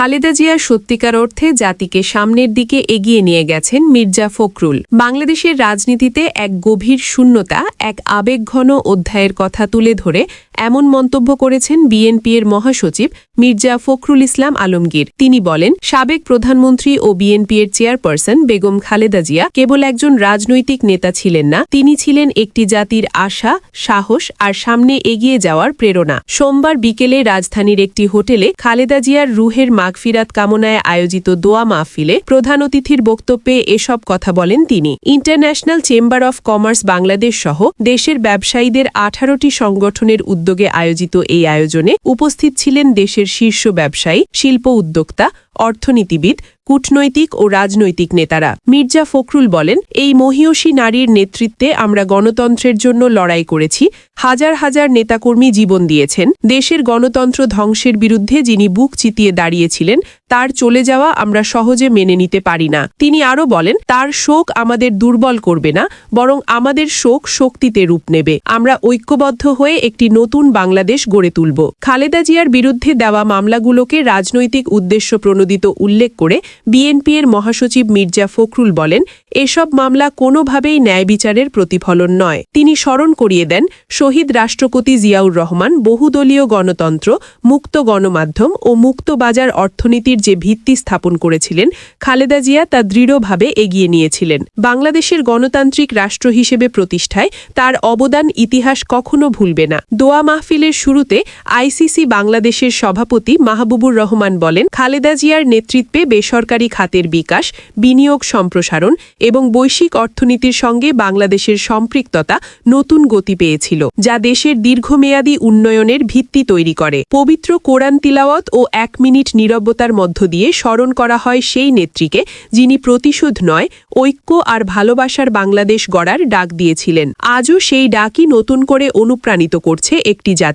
খালেদা জিয়া সত্যিকার অর্থে জাতিকে সামনের দিকে এগিয়ে নিয়ে গেছেন মির্জা ফখরুল। বাংলাদেশের রাজনীতিতে এক গভীর শূন্যতা, এক আবেগঘন অধ্যায়ের কথা তুলে ধরে এমন মন্তব্য করেছেন বিএনপি এর মহাসচিব মির্জা ফখরুল ইসলাম আলমগীর। তিনি বলেন, সাবেক প্রধানমন্ত্রী ও বিএনপি এর চেয়ারপারসন বেগম খালেদা জিয়া কেবল একজন রাজনৈতিক নেতা ছিলেন না, তিনি ছিলেন একটি জাতির আশা, সাহস আর সামনে এগিয়ে যাওয়ার প্রেরণা। সোমবার বিকেলে রাজধানীর একটি হোটেলে খালেদা জিয়ার রুহের মাগফিরাত কামনায় আয়োজিত দোয়া মাহফিলে প্রধান অতিথির বক্তব্যে এসব কথা বলেন তিনি। International chamber of commerce Bangladesh সহ দেশের ব্যবসায়ীদের আঠারোটি সংগঠনের উদ্যোগে আয়োজিত এই আয়োজনে উপস্থিত ছিলেন দেশের শীর্ষ ব্যবসায়ী, শিল্প উদ্যোক্তা, অর্থনীতিবিদ কূটনৈতিক ও রাজনৈতিক নেতারা। মির্জা ফখরুল বলেন, এই মহিয়সী নারীর নেতৃত্বে আমরা গণতন্ত্রের জন্য লড়াই করেছি। হাজার হাজার নেতাকর্মী জীবন দিয়েছেন। দেশের গণতন্ত্র ধ্বংসের বিরুদ্ধে যিনি বুক চিতিয়ে দাঁড়িয়েছিলেন, তার চলে যাওয়া আমরা সহজে মেনে নিতে পারি না। তিনি আরও বলেন, তার শোক আমাদের দুর্বল করবে না, বরং আমাদের শোক শক্তিতে রূপ নেবে। আমরা ঐক্যবদ্ধ হয়ে একটি নতুন বাংলাদেশ গড়ে তুলব। খালেদা জিয়ার বিরুদ্ধে দেওয়া মামলাগুলোকে রাজনৈতিক উদ্দেশ্য প্রণোদিত উল্লেখ করে বিএনপি এর মহাসচিব মির্জা ফখরুল বলেন, এসব মামলা কোনোভাবেই ন্যায় বিচারের প্রতিফলন নয়। তিনি স্মরণ করিয়ে দেন, শহীদ রাষ্ট্রপতি জিয়াউর রহমান বহুদলীয় গণতন্ত্র, মুক্ত গণমাধ্যম ও মুক্ত বাজার অর্থনীতির যে ভিত্তি স্থাপন করেছিলেন, খালেদা জিয়া তা দৃঢ়ভাবে এগিয়ে নিয়েছিলেন। বাংলাদেশের গণতান্ত্রিক রাষ্ট্র হিসেবে প্রতিষ্ঠায় তার অবদান ইতিহাস কখনো ভুলবে না। দোয়া মাহফিলের শুরুতে আইসিসি বাংলাদেশের সভাপতি মাহবুবুর রহমান বলেন, খালেদা জিয়ার নেতৃত্বে বেসরকারি খাতের বিকাশ, বিনিয়োগ সম্প্রসারণ এবং বৈশ্বিক অর্থনীতির সঙ্গে বাংলাদেশের সম্পৃক্ততা নতুন গতি পেয়েছিল, যা দেশের দীর্ঘমেয়াদী উন্নয়নের ভিত্তি তৈরি করে। পবিত্র কোরআন তিলাওয়াত ও এক মিনিট নীরবতার মধ্য দিয়ে স্মরণ করা হয় সেই নেত্রীকে, যিনি প্রতিশোধ নয়, ঐক্য আর ভালোবাসার বাংলাদেশ গড়ার ডাক দিয়েছিলেন। আজও সেই ডাকই নতুন করে অনুপ্রাণিত করছে একটি জাতিকে।